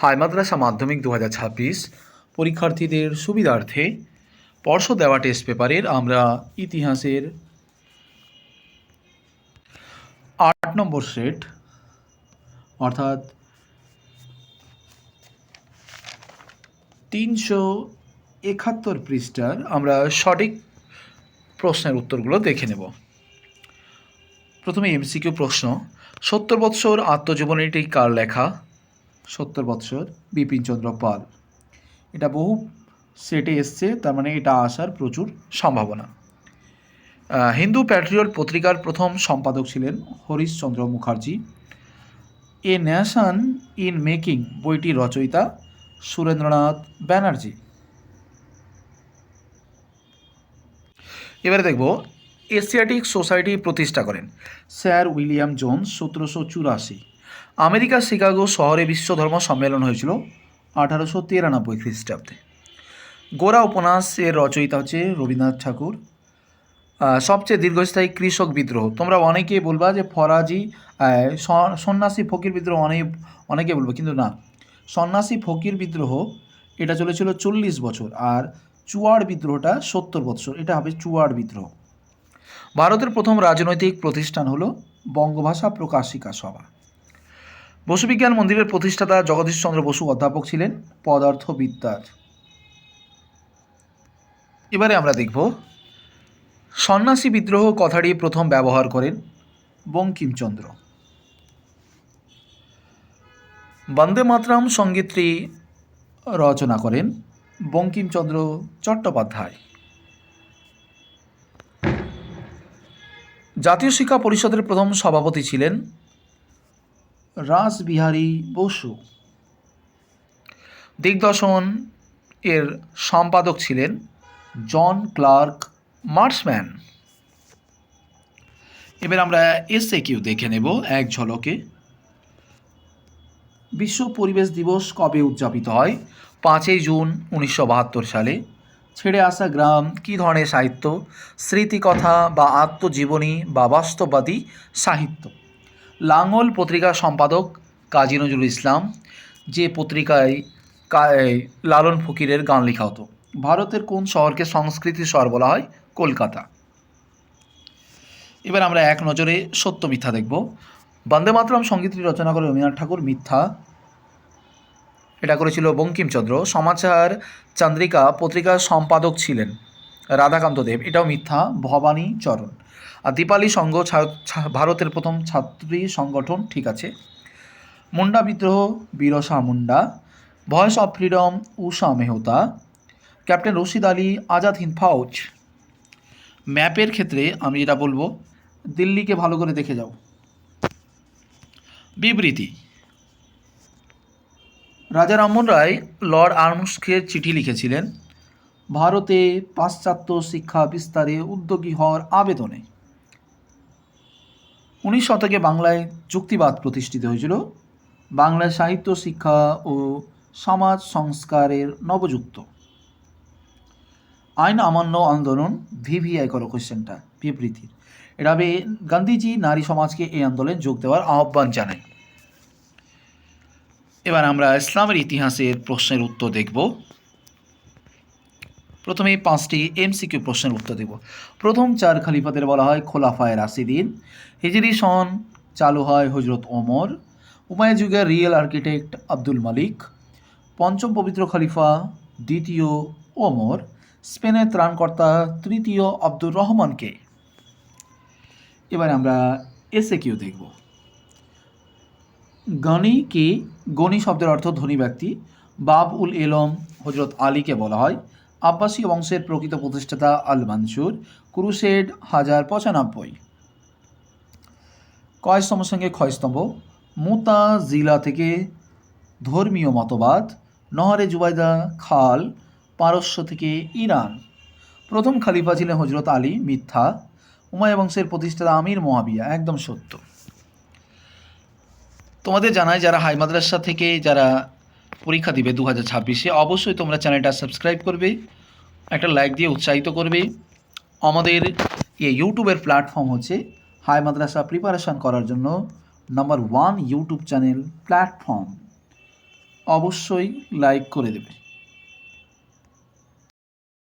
High মাদ্রাসা মাধ্যমিক দু হাজার ছাব্বিশ পরীক্ষার্থীদের সুবিধার্থে পর্ষদ দেওয়া টেস্ট পেপারের আমরা ইতিহাসের আট নম্বর সেট অর্থাৎ তিনশো একাত্তর পৃষ্ঠার আমরা সঠিক প্রশ্নের উত্তরগুলো দেখে নেব। প্রথমে এমসিকিউ প্রশ্ন, সত্তর বৎসর আত্মজীবনীটি কার লেখা? সত্তর বৎসর বিপিনচন্দ্র পাল। এটা বহু সেটে এসছে, তার মানে এটা আসার প্রচুর সম্ভাবনা। হিন্দু প্যাট্রিয়ট পত্রিকার প্রথম সম্পাদক ছিলেন Harishchandra Mukherjee. A nation in making বইটির রচয়িতা সুরেন্দ্রনাথ ব্যানার্জি। এবারে দেখব, এশিয়াটিক সোসাইটি প্রতিষ্ঠা করেন স্যার উইলিয়াম জোন্স সতেরোশো চুরাশি। আমেরিকার শিকাগো শহরে বিশ্ব ধর্ম সম্মেলন হয়েছিল আঠারোশো তিরানব্বই খ্রিস্টাব্দে। গোরা উপন্যাসের রচয়িতা হচ্ছে রবীন্দ্রনাথ ঠাকুর। সবচেয়ে দীর্ঘস্থায়ী কৃষক বিদ্রোহ। তোমরা অনেকে বলবা যে ফরাজি সন্ন্যাসী ফকির বিদ্রোহ অনেক, অনেকে বলব, কিন্তু না। সন্ন্যাসী ফকির বিদ্রোহ, এটা চলেছিল চল্লিশ বছর আর চুয়াড় বিদ্রোহটা সত্তর বছর এটা হবে চুয়াড় বিদ্রোহ। ভারতের প্রথম রাজনৈতিক প্রতিষ্ঠান হলো বঙ্গভাষা প্রকাশিকা সভা। বসুবিজ্ঞান মন্দিরের প্রতিষ্ঠাতা জগদীশচন্দ্র বসু অধ্যাপক ছিলেন পদার্থবিদ্যার। এবারে আমরা দেখব, সন্ন্যাসী বিদ্রোহ কথাটি প্রথম ব্যবহার করেন বঙ্কিমচন্দ্র। বন্দে মাতরাম সঙ্গীতটি রচনা করেন বঙ্কিমচন্দ্র চট্টোপাধ্যায়। জাতীয় শিক্ষা পরিষদের প্রথম সভাপতি ছিলেন রাসবিহারী বসু। দিগদর্শন এর সম্পাদক ছিলেন জন ক্লার্ক মার্সম্যান এবার আমরা এসএ কিউ দেখে নেব এক ঝলকে। বিশ্ব পরিবেশ দিবস কবে উদযাপিত হয়? পাঁচই জুন উনিশশো বাহাত্তর সালে। ছেড়ে আসা গ্রাম কী ধরনের সাহিত্য? স্মৃতিকথা বা আত্মজীবনী বা বাস্তববাদী সাহিত্য? লাঙল পত্রিকার সম্পাদক কাজী নজরুল ইসলাম, যে পত্রিকায় লালন ফকিরের গান লেখা হতো। ভারতের কোন শহরকে সংস্কৃতি শহর বলা হয়? কলকাতা। এবার আমরা এক নজরে সত্য মিথ্যা দেখব। বন্দে মাতরম সঙ্গীতটি রচনা করে রবীন্দ্রনাথ ঠাকুর, মিথ্যা। এটা করেছিল বঙ্কিমচন্দ্র। সমাচার চন্দ্রিকা পত্রিকার সম্পাদক ছিলেন। রাধাকান্ত দেব, এটাও মিথ্যা, ভবানী চরণ। আর দীপালি সংঘ ভারতের প্রথম ছাত্রী সংগঠন, ঠিক আছে। মুন্ডা বিদ্রোহ, Birsa Munda, voice of freedom, Usha Mehta, captain Rashid Ali, Azad Hind Fauj ম্যাপের ক্ষেত্রে আমি যেটা বলব, দিল্লিকে ভালো করে দেখে যাও। বিবৃতি। রাজা রামমোহন রায়, লর্ড আর্মসকে চিঠি লিখেছিলেন। ভারতে পাশ্চাত্য শিক্ষা বিস্তারে উদ্যোগী হওয়ার আবেদনে উনিশ শতকে বাংলায় যুক্তিবাদ প্রতিষ্ঠিত হয়েছিল। বাংলায় সাহিত্য, শিক্ষা ও সমাজ সংস্কারের নবযুক্ত। আইন অমান্য আন্দোলন, ভিভিআই করো কোয়েশ্চেনটা বিবৃতির। এটা হবে গান্ধীজি নারী সমাজকে এই আন্দোলনে যোগ দেওয়ার আহ্বান জানায়। এবার আমরা ইসলামের ইতিহাসের প্রশ্নের উত্তর দেখব। প্রথমে পাঁচটি এমসিকিউ প্রশ্নের উত্তর দেব। প্রথম চার খলিফাদের বলা হয় খোলাফায় রাশিদিন। হিজরি সন চালু হয় হজরত ওমর। উমায় যুগের রিয়েল আর্কিটেক্ট আব্দুল মালিক। পঞ্চম পবিত্র খলিফা দ্বিতীয় ওমর। স্পেনের ত্রাণকর্তা তৃতীয় আব্দুর রহমানকে। এবার আমরা এসে কিউ দেখব। গণি কি? গণি শব্দের অর্থ ধনী ব্যক্তি। বাব উল এলম হজরত আলীকে বলা হয়। আব্বাসী বংশের প্রকৃত প্রতিষ্ঠাতা আল মানসুর ক্রুসেড হাজার পঁচানব্বই। কয়স্তম্ভ সঙ্গে ক্ষয়স্তম্ভ মুতা জিলা থেকে ধর্মীয় মতবাদ, নহরে জুবাইদা খাল, পারস্য থেকে ইরান। প্রথম খালিফা ছিলেন হজরত আলী মিথ্যা উমায় বংশের প্রতিষ্ঠাতা আমির মহাবিয়া একদম সত্য। তোমাদের জানায় যারা হাই মাদ্রাসা থেকে, যারা পরীক্ষা দিবে দু হাজার ছাব্বিশে, অবশ্যই তোমরা চ্যানেলটা সাবস্ক্রাইব করবে, একটা লাইক দিয়ে উৎসাহিত করবে। আমাদের এই ইউটিউবের প্ল্যাটফর্ম হচ্ছে হাই মাদ্রাসা প্রিপারেশান করার জন্য number one YouTube channel platform. অবশ্যই লাইক করে দেবে।